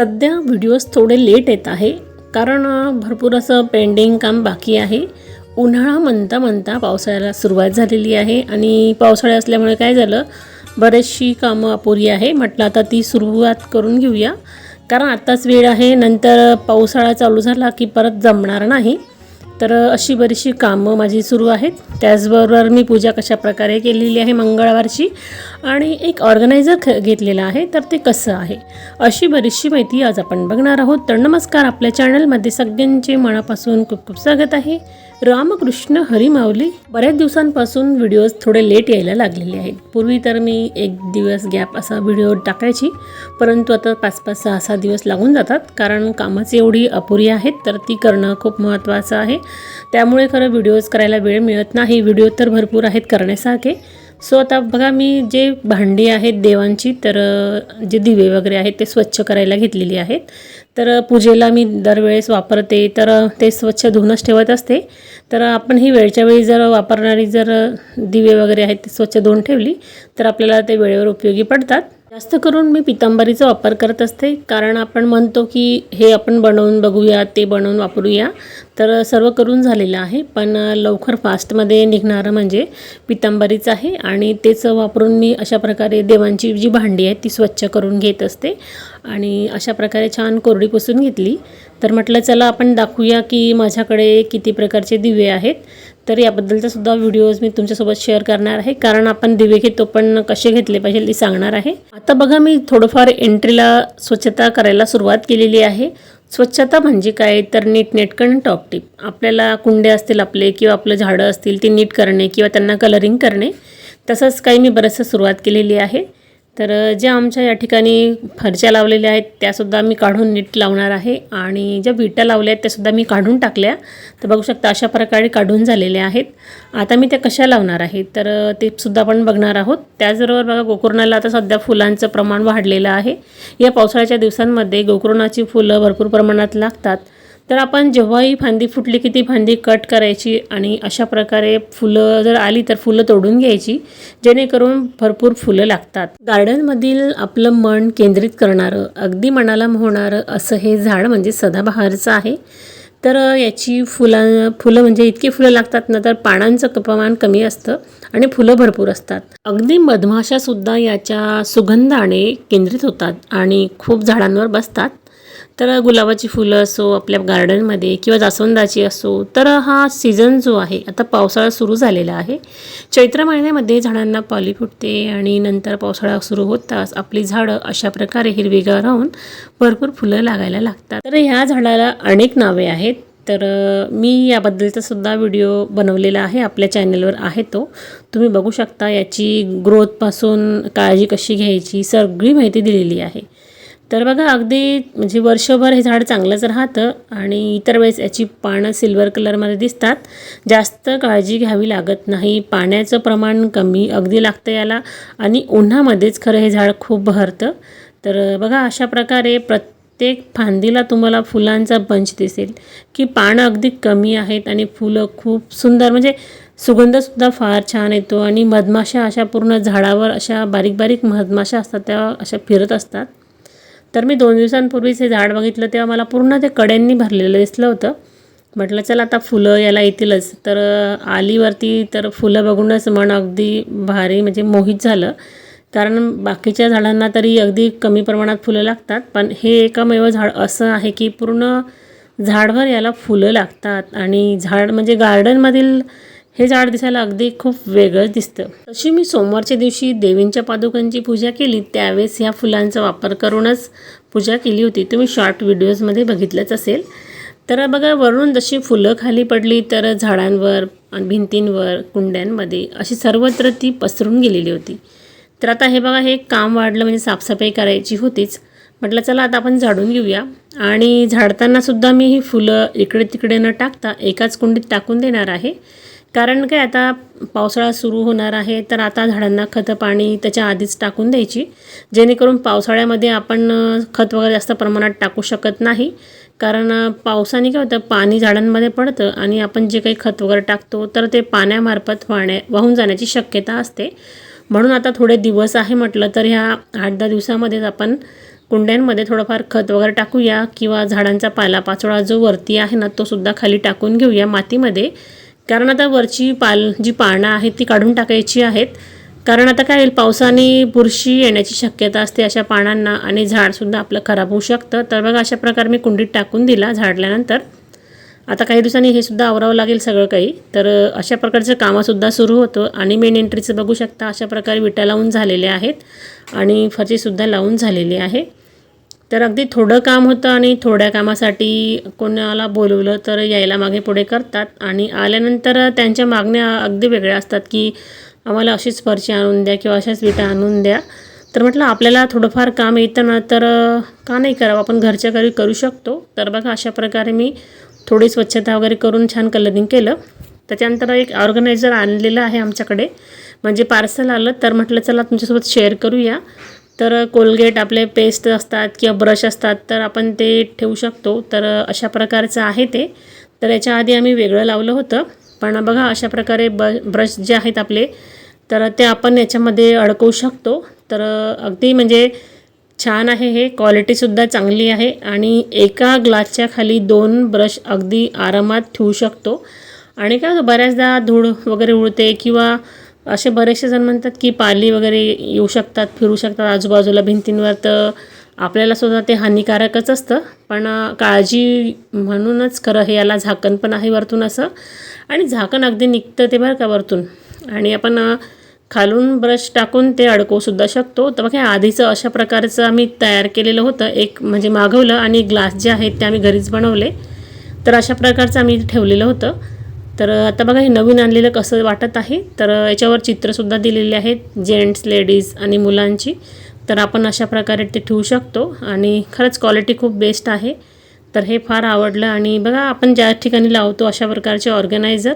सध्या व्हिडिओज थोडे लेट येत आहे. कारण भरपूर असं पेंडिंग काम बाकी आहे. उन्हाळा म्हणता म्हणता पावसाळ्याला सुरुवात झालेली आहे. आणि पावसाळा असल्यामुळे काय झालं बरेचशी कामं अपुरी आहे. म्हटलं आता ती सुरुवात करून घेऊया. कारण आत्ताच वेळ आहे. नंतर पावसाळा चालू झाला की परत जमणार नाही. तर अशी बरीचशी कामं माझी सुरू आहेत. त्याचबरोबर मी पूजा कशा प्रकारे केलेली आहे मंगळवारची आणि एक ऑर्गनायझर ख घेतलेला आहे तर ते कसं आहे? अशी बरीचशी माहिती आज आपण बघणार आहोत. तर नमस्कार आपल्या चॅनलमध्ये सगळ्यांचे मनापासून खूप खूप स्वागत आहे. रामकृष्ण हरिमावली बऱ्याच दिवसांपासून व्हिडिओज थोडे लेट यायला लागलेले आहेत. पूर्वी तर मी एक दिवस गॅप असा व्हिडिओ टाकायची परंतु आता पाच पाच सहा सहा दिवस लागून जातात. कारण कामाची एवढी अपुरी आहेत तर ती करणं खूप महत्त्वाचं आहे. त्यामुळे खरं व्हिडिओज करायला वेळ मिळत नाही. व्हिडिओ तर भरपूर आहेत करण्यासारखे. सो आता बघा मी जे भांडी आहेत देवांची तर जे दिवे वगैरे आहेत ते स्वच्छ करायला घेतलेली आहेत. तर पूजेला मी दरवेळेस वापरते. तर ते स्वच्छ धुवूनच ठेवत असते. तर आपण ही वेळच्या वेळी जर वापरणारी जर दिवे वगैरे आहेत ते स्वच्छ धुवून ठेवली तर आपल्याला ते वेळेवर उपयोगी पडतात. जास्त करून मी पितांबरीचा वापर करत असते. कारण आपण म्हणतो की हे आपण बनवून बघूया ते बनवून वापरूया. तर सर्व करून झालेलं आहे पण लवकर फास्टमध्ये निघणारं म्हणजे पितांबरीच आहे आणि तेच वापरून मी अशा प्रकारे देवांची जी भांडी आहेत ती स्वच्छ करून घेत असते आणि अशा प्रकारे छान कोरडी पुसून घेतली. तर म्हटलं चला आपण दाखवूया की माझ्याकडे किती प्रकारचे दिवे आहेत. तर याबद्दलचा सुद्धा व्हिडिओज मी तुमच्यासोबत शेअर करणार आहे कारण आपण दिवे घेतो पण कसे घेतले पाहिजे ते सांगणार आहे. आता बघा मी थोडंफार एंट्रीला स्वच्छता करायला सुरुवात केलेली आहे. स्वच्छता म्हणजे काय? तर नीट नेटकण टॉपटिप आपल्याला कुंड्या असतील आपले किंवा आपलं झाडं असतील ती नीट करणे किंवा त्यांना कलरिंग करणे तसंच काही मी बरंचसं सुरुवात केलेली आहे. तर ज्या आमच्या या ठिकाणी फरच्या लावलेल्या आहेत त्यासुद्धा मी काढून नीट लावणार आहे आणि ज्या विटा लावल्या आहेत त्यासुद्धा मी काढून टाकल्या. तर बघू शकता अशा प्रकारे काढून झालेल्या आहेत. आता मी त्या कशा लावणार आहे? तर ते सुद्धा आपण बघणार आहोत. त्याचबरोबर बघा गोकर्णाला आता सध्या फुलांचं प्रमाण वाढलेलं आहे. या पावसाळ्याच्या दिवसांमध्ये गोकर्णाची फुलं भरपूर प्रमाणात लागतात. तर आपण जेव्हाही फांदी फुटली की ती फांदी कट करायची आणि अशा प्रकारे फुलं जर आली तर फुलं तोडून घ्यायची जेणेकरून भरपूर फुलं लागतात. गार्डनमधील आपलं मन केंद्रित करणारं अगदी मनाला होणारं असं हे झाड म्हणजे सदाबहारचं आहे. तर याची फुलं फुलं म्हणजे इतकी फुलं लागतात ना तर पानांचं प्रमाण कमी असतं आणि फुलं भरपूर असतात. अगदी मधमाशासुद्धा याच्या सुगंधाने केंद्रित होतात आणि खूप झाडांवर बसतात. तर गुलाबाची फुलं असो आपल्या गार्डनमध्ये किंवा जास्वंदाची असो तर हा सीझन जो आहे आता पावसाळा सुरू झालेला आहे. चैत्र महिन्यामध्ये झाडांना पाली फुटते आणि नंतर पावसाळा सुरू होताच आपली झाडं अशा प्रकारे हिरवीगार राहून भरपूर फुलं लागायला लागतात. तर ह्या झाडाला अनेक नावे आहेत. तर मी याबद्दलचा सुद्धा व्हिडिओ बनवलेला आहे आपल्या चॅनलवर आहे तो. तुम्ही बघू शकता याची ग्रोथपासून काळजी कशी घ्यायची सगळी माहिती दिलेली आहे. तर बघा अगदी म्हणजे वर्षभर हे झाड चांगलंच राहतं आणि इतर वेळेस याची पानं सिल्वर कलरमध्ये दिसतात. जास्त काळजी घ्यावी लागत नाही. पाण्याचं प्रमाण कमी अगदी लागतं याला आणि उन्हामध्येच खरं हे झाड खूप बहरतं. तर बघा अशा प्रकारे प्रत्येक फांदीला तुम्हाला फुलांचा बंच दिसेल की पानं अगदी कमी आहेत आणि फुलं खूप सुंदर म्हणजे सुगंधसुद्धा फार छान येतो आणि मधमाशा अशा पूर्ण झाडावर अशा बारीक बारीक मधमाशा असतात त्या अशा फिरत असतात. तर मी दोन दिवसांपूर्वीच हे झाड बघितलं तेव्हा मला पूर्ण ते कड्यांनी भरलेलं दिसलं होतं. म्हटलं चला आता फुलं याला येतीलच. तर आलीवरती तर फुलं बघूनच मन अगदी भारी म्हणजे मोहित झालं. कारण बाकीच्या झाडांना तरी अगदी कमी प्रमाणात फुलं लागतात पण हे एकमेव झाड असं आहे की पूर्ण झाडभर याला फुलं लागतात. आणि झाड म्हणजे गार्डनमधील हे झाड दिसायला अगदी खूप वेगळंच दिसतं. तशी मी सोमवारच्या दिवशी देवींच्या पादुकांची पूजा केली त्यावेळेस ह्या फुलांचा वापर करूनच पूजा केली होती. तुम्ही शॉर्ट व्हिडिओजमध्ये बघितलंच असेल. तर बघा वरून जशी फुलं खाली पडली तर झाडांवर आणि भिंतींवर कुंड्यांमध्ये अशी सर्वत्र ती पसरून गेलेली होती. तर आता हे बघा हे काम वाढलं म्हणजे साफसफाई करायची होतीच. म्हटलं चला आता आपण झाडून घेऊया. आणि झाडतानासुद्धा मी ही फुलं इकडे तिकडे न टाकता एकाच कुंडीत टाकून देणार आहे. कारण काय आता पावसाळा सुरू होणार आहे तर आता झाडांना खतं पाणी त्याच्या आधीच टाकून द्यायची. जेणेकरून पावसाळ्यामध्ये आपण खत वगैरे जास्त प्रमाणात टाकू शकत नाही. कारण पावसाने काय होतं पाणी झाडांमध्ये पडतं आणि आपण जे काही खत वगैरे टाकतो तर ते पाण्यामार्फत वाहण्या वाहून जाण्याची शक्यता असते. म्हणून आता थोडे दिवस आहे म्हटलं तर ह्या आठ दहा दिवसामध्येच आपण कुंड्यांमध्ये थोडंफार खत वगैरे टाकूया किंवा झाडांचा पालापाचोळा जो वरती आहे ना तो सुद्धा खाली टाकून घेऊया मातीमध्ये. कारण आता वरची पाल जी पानं आहेत ती काढून टाकायची आहेत. कारण आता काय होईल पावसाने बुरशी येण्याची शक्यता असते अशा पानांना आणि झाडसुद्धा आपलं खराब होऊ शकतं. तर बघा अशा प्रकारे मी कुंडीत टाकून दिला झाडल्यानंतर. आता काही दिवसांनी हे सुद्धा आवरावं लागेल सगळं काही. तर अशा प्रकारचं कामंसुद्धा सुरू होतं. आणि मेन एंट्रीचं बघू शकता अशा प्रकारे विटा लावून झालेले आहेत. आणि फरशीसुद्धा लावून झालेली आहे. तर अगदी थोडं काम होतं आणि थोड्या कामासाठी कोणाला बोलवलं तर यायला मागे पुढे करतात. आणि आल्यानंतर त्यांच्या मागण्या अगदी वेगळ्या असतात की आम्हाला अशीच फरशी आणून द्या किंवा अशाच विटा आणून द्या. तर म्हटलं आपल्याला थोडंफार काम येतं ना तर का नाही करावं? आपण घरच्या घरी करू शकतो. तर बघा अशा प्रकारे मी थोडी स्वच्छता वगैरे करून छान कलरिंग केलं. त्याच्यानंतर एक ऑर्गनायझर आणलेलं आहे आमच्याकडे. म्हणजे पार्सल आलं तर म्हटलं चला तुमच्यासोबत शेअर करूया. तर कोलगेट आपले पेस्ट असतात किंवा ब्रश असतात तर आपण ते ठेवू शकतो. तर अशा प्रकारचं आहे ते. तर याच्या आधी आम्ही वेगळं लावलं होतं. पण बघा अशा प्रकारे ब ब्रश जे आहेत आपले तर ते आपण याच्यामध्ये अडकवू शकतो. तर अगदी म्हणजे छान आहे हे. क्वालिटीसुद्धा चांगली आहे. आणि एका ग्लासच्या खाली दोन ब्रश अगदी आरामात ठेवू शकतो. आणि काय बऱ्याचदा धूळ वगैरे उडते किंवा असे बरेचसे जण म्हणतात की पाली वगैरे येऊ शकतात फिरू शकतात. आजूबाजूला भिंतींवर तर आपल्याला सुद्धा ते हानिकारकच असतं. पण काळजी म्हणूनच खरं हे याला झाकण पण आहे वरतून असं. आणि झाकण अगदी निघतं ते बरं का वरतून. आणि आपण खालून ब्रश टाकून ते अडकवूसुद्धा शकतो. तर बघा आधीचं अशा प्रकारचं आम्ही तयार केलेलं होतं. एक म्हणजे मागवलं आणि ग्लास जे आहेत ते आम्ही घरीच बनवले. तर अशा प्रकारचं आम्ही ठेवलेलं होतं. तर आता बघा हे नवीन आणलेलं कसं वाटत आहे? तर याच्यावर चित्रसुद्धा दिलेले आहेत जेंट्स लेडीज आणि मुलांची. तर आपण अशा प्रकारे ते ठेवू शकतो. आणि खरंच क्वालिटी खूप बेस्ट आहे. तर हे फार आवडलं. आणि बघा आपण ज्या ठिकाणी लावतो अशा प्रकारचे ऑर्गनायझर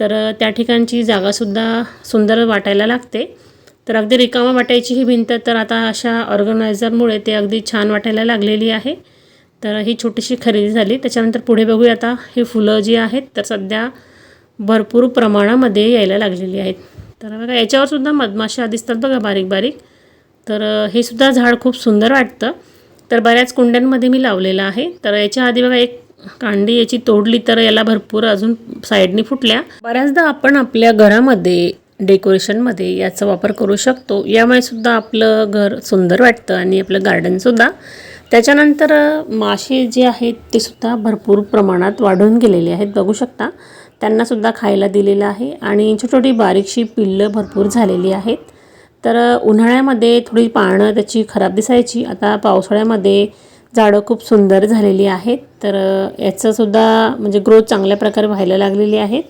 तर त्या ठिकाणची जागासुद्धा सुंदर वाटायला लागते. तर अगदी रिकामा वाटायची ही भिंत तर आता अशा ऑर्गनायझरमुळे ते अगदी छान वाटायला लागलेली आहे. तर ही छोटीशी खरेदी झाली. त्याच्यानंतर पुढे बघूया आता ही फुलं जी आहेत तर सध्या भरपूर प्रमाणामध्ये यायला लागलेली आहेत. तर बघा याच्यावर सुद्धा मधमाशा दिसतात बघा बारीक बारीक. तर हे सुद्धा झाड खूप सुंदर वाटतं. तर बऱ्याच कुंड्यांमध्ये मी लावलेलं आहे. तर याच्या आधी बघा एक कांडी याची तोडली तर याला भरपूर अजून साईडनी फुटल्या. बऱ्याचदा आपण आपल्या घरामध्ये डेकोरेशनमध्ये याचा वापर करू शकतो. यामुळे सुद्धा आपलं घर सुंदर वाटतं आणि आपलं गार्डनसुद्धा त्याच्यानंतर मासे जे आहेत ते सुद्धा भरपूर प्रमाणात वाढून गेलेले आहेत. बघू शकता. त्यांनासुद्धा खायला दिलेलं आहे आणि छोटी छोटी बारीकशी पिल्लं भरपूर झालेली आहेत. तर उन्हाळ्यामध्ये थोडी पानं त्याची खराब दिसायची. आता पावसाळ्यामध्ये झाडं खूप सुंदर झालेली आहेत. तर याचंसुद्धा म्हणजे ग्रोथ चांगल्या प्रकारे व्हायला लागलेली आहेत.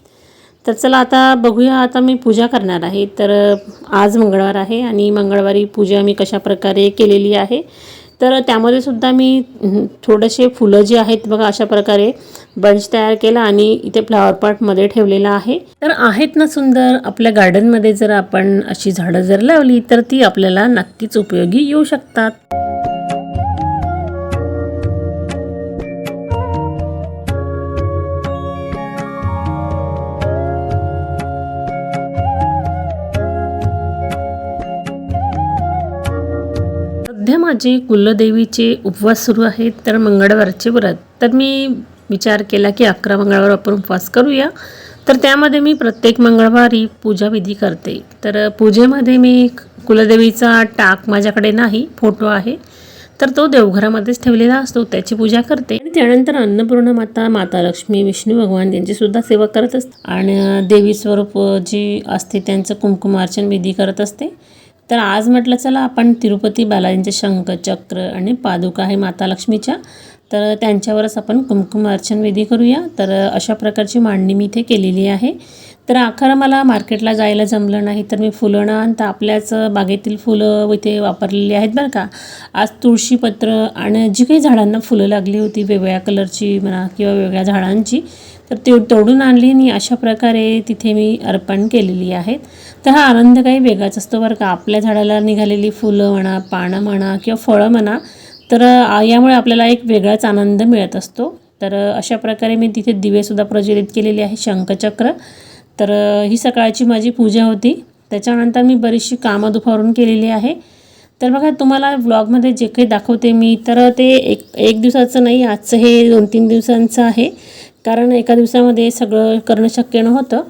तर चला आता बघूया आता मी पूजा करणार आहे. तर आज मंगळवार आहे आणि मंगळवारी पूजा मी कशा प्रकारे केलेली आहे तर त्यामध्ये सुद्धा मी थोडेसे फुलं जी आहेत बघा अशा प्रकारे बंच तयार केला आणि इथे फ्लॉवर पॉटमध्ये ठेवलेला आहे. तर आहेत ना सुंदर आपल्या गार्डनमध्ये जर आपण अशी झाडं जर लावली तर ती आपल्याला नक्कीच उपयोगी येऊ शकतात. माझे कुलदेवीचे उपवास सुरू आहेत तर मंगळवारचे व्रत. तर मी विचार केला की अकरा मंगळवार आपण उपवास करूया. तर त्यामध्ये मी प्रत्येक मंगळवारी पूजाविधी करते. तर पूजेमध्ये मी कुलदेवीचा टाक माझ्याकडे नाही फोटो आहे. तर तो देवघरामध्येच ठेवलेला असतो त्याची पूजा करते. आणि त्यानंतर अन्नपूर्णा माता माता लक्ष्मी विष्णू भगवान यांची सुद्धा सेवा करत असते. आणि देवी स्वरूप जी असते त्यांचं कुंकुमार्चन विधी करत असते. तर आज म्हटलं चला आपण तिरुपती बालाजींचे शंख चक्र आणि पादुका आहे माता लक्ष्मीच्या तर त्यांच्यावरच आपण कुमकुम अर्चन विधी करूया. तर अशा प्रकारची मांडणी मी इथे केलेली आहे. तर खरं मला मार्केटला जायला जमलं नाही तर मी फुलं ना तर आपल्याच बागेतील फुलं इथे वापरलेली आहेत बरं का. आज तुळशीपत्र आणि जी काही झाडांना फुलं लागली होती वेगवेगळ्या कलरची म्हणा किंवा वेगळ्या झाडांची तर ते तोडून आणली आणि अशा प्रकारे तिथे मी अर्पण केलेली आहेत. तर हा आनंद काही वेगळाच असतो बरं का. आपल्या झाडाला निघालेली फुलं म्हणा पानं म्हणा किंवा फळं म्हणा तर यामुळे आपल्याला एक वेगळाच आनंद मिळत असतो. तर अशा प्रकारे मी तिथे दिवेसुद्धा प्रज्वलित केलेले आहे शंखचक्र. तर ही सकाळची माझी पूजा होती. त्याच्यानंतर मी बरीचशी कामं दुपारून केलेली आहे. तर बघा तुम्हाला ब्लॉगमध्ये जे काही दाखवते मी तर ते एक एक दिवसाचं नाही आजचं हे दोन तीन दिवसांचं आहे. कारण एका दिवसामध्ये सगळं करणं शक्य नव्हतं.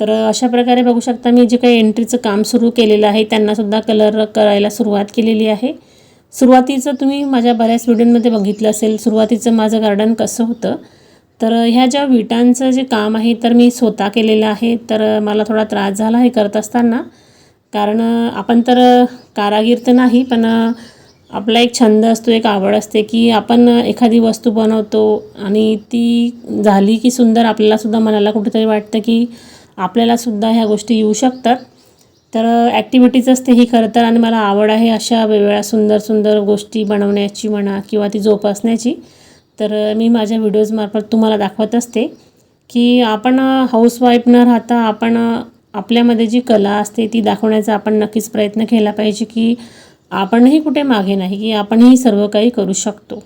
तर अशा प्रकारे बघू शकता मी जे काही एंट्रीचं काम सुरू केलेलं आहे त्यांनासुद्धा कलर करायला सुरुवात केलेली आहे. सुरुवातीचं तुम्ही माझ्या बऱ्याच व्हिडिओमध्ये बघितलं असेल सुरुवातीचं माझं गार्डन कसं होतं. तर ह्या ज्या विटांचं जे काम आहे तर मी स्वतः केलेलं आहे. तर मला थोडा त्रास झाला हे करत असताना. कारण आपण तर कारागीर तर नाही पण आपला एक छंद असतो एक आवड असते की आपण एखादी वस्तू बनवतो आणि ती झाली की सुंदर आपल्यालासुद्धा मनाला कुठेतरी वाटतं की आपल्यालासुद्धा ह्या गोष्टी येऊ शकतात. तर ॲक्टिव्हिटीज असते ही खरं तर आणि मला आवड आहे अशा वेगवेगळ्या सुंदर सुंदर गोष्टी बनवण्याची म्हणा किंवा ती जोपासण्याची. तर मी माझ्या व्हिडिओजमार्फत तुम्हाला दाखवत असते की आपण हाऊसवाईफ न राहता आपण आपल्यामध्ये जी कला असते ती दाखवण्याचा आपण नक्कीच प्रयत्न केला पाहिजे की आपणही कुठे मागे नाही की आपणही सर्व काही करू शकतो.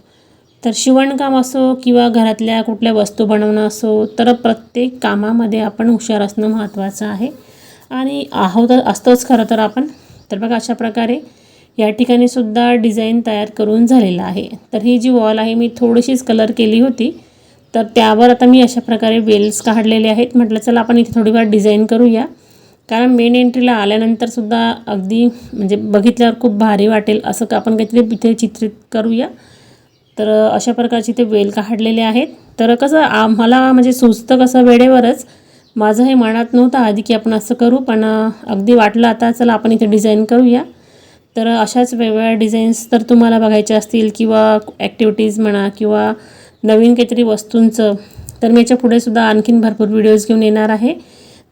तर शिवणकाम असो किंवा घरातल्या कुठल्या वस्तू बनवणं असो तर प्रत्येक कामामध्ये आपण हुशार असणं महत्त्वाचं आहे. आणि आहोत असतोच खरं तर आपण. तर बघा अशा प्रकारे या ठिकाणी सुद्धा डिझाईन तयार करून झालेलं आहे. तर ही जी वॉल आहे मी थोडीशीच कलर केली होती. तर त्यावर आता मी अशा प्रकारे वेल्स काढलेले आहेत. म्हटलं चला आपण इथे थोडीफार डिझाईन करूया. कारण मेन एंट्रीला आल्यानंतरसुद्धा अगदी म्हणजे बघितल्यावर खूप भारी वाटेल असं का आपण काहीतरी इथे चित्रित करूया. तर अशा प्रकारचे ते वेल काढलेले आहेत. तर कसं आम्हाला म्हणजे सुचतं कसं वेळेवरच. माझं हे मनात नव्हतं आधी की आपण असं करू पण अगदी वाटलं आता चला आपण इथे डिझाईन करूया. तर अशाच वेगवेगळ्या डिझाईन्स तर तुम्हाला बघायच्या असतील किंवा ॲक्टिव्हिटीज म्हणा किंवा नवीन काहीतरी वस्तूंचं. तर मी याच्यापुढे सुद्धा आणखीन भरपूर व्हिडिओज घेऊन येणार आहे.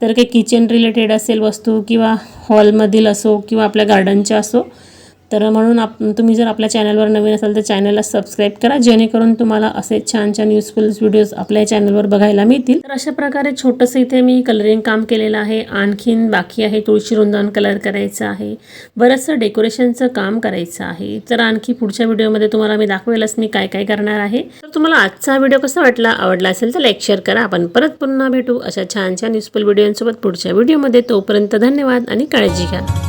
तर काही किचन रिलेटेड असेल वस्तू किंवा हॉलमधील असो किंवा आपल्या गार्डनच्या असो तर म्हणून आप तुम्ही जर आपल्या चॅनलवर नवीन असाल तर चॅनलला सबस्क्राईब करा जेणेकरून तुम्हाला असे छान छान युजफुल व्हिडिओज आपल्या चॅनलवर बघायला मिळतील. तर अशा प्रकारे छोटंसं इथे मी कलरिंग काम केलेलं आहे. आणखीन बाकी आहे तुळशी रुंदावून कलर करायचं आहे. बरंचसं डेकोरेशनचं काम करायचं आहे. तर आणखी पुढच्या व्हिडिओमध्ये तुम्हाला मी दाखवेलच मी काय काय करणार आहे. तर तुम्हाला आजचा व्हिडिओ कसा वाटला आवडला असेल तर लाईक शेअर करा. आपण परत पुन्हा भेटू अशा छान छान युजफुल व्हिडिओंसोबत पुढच्या व्हिडिओमध्ये तोपर्यंत धन्यवाद आणि काळजी घ्या.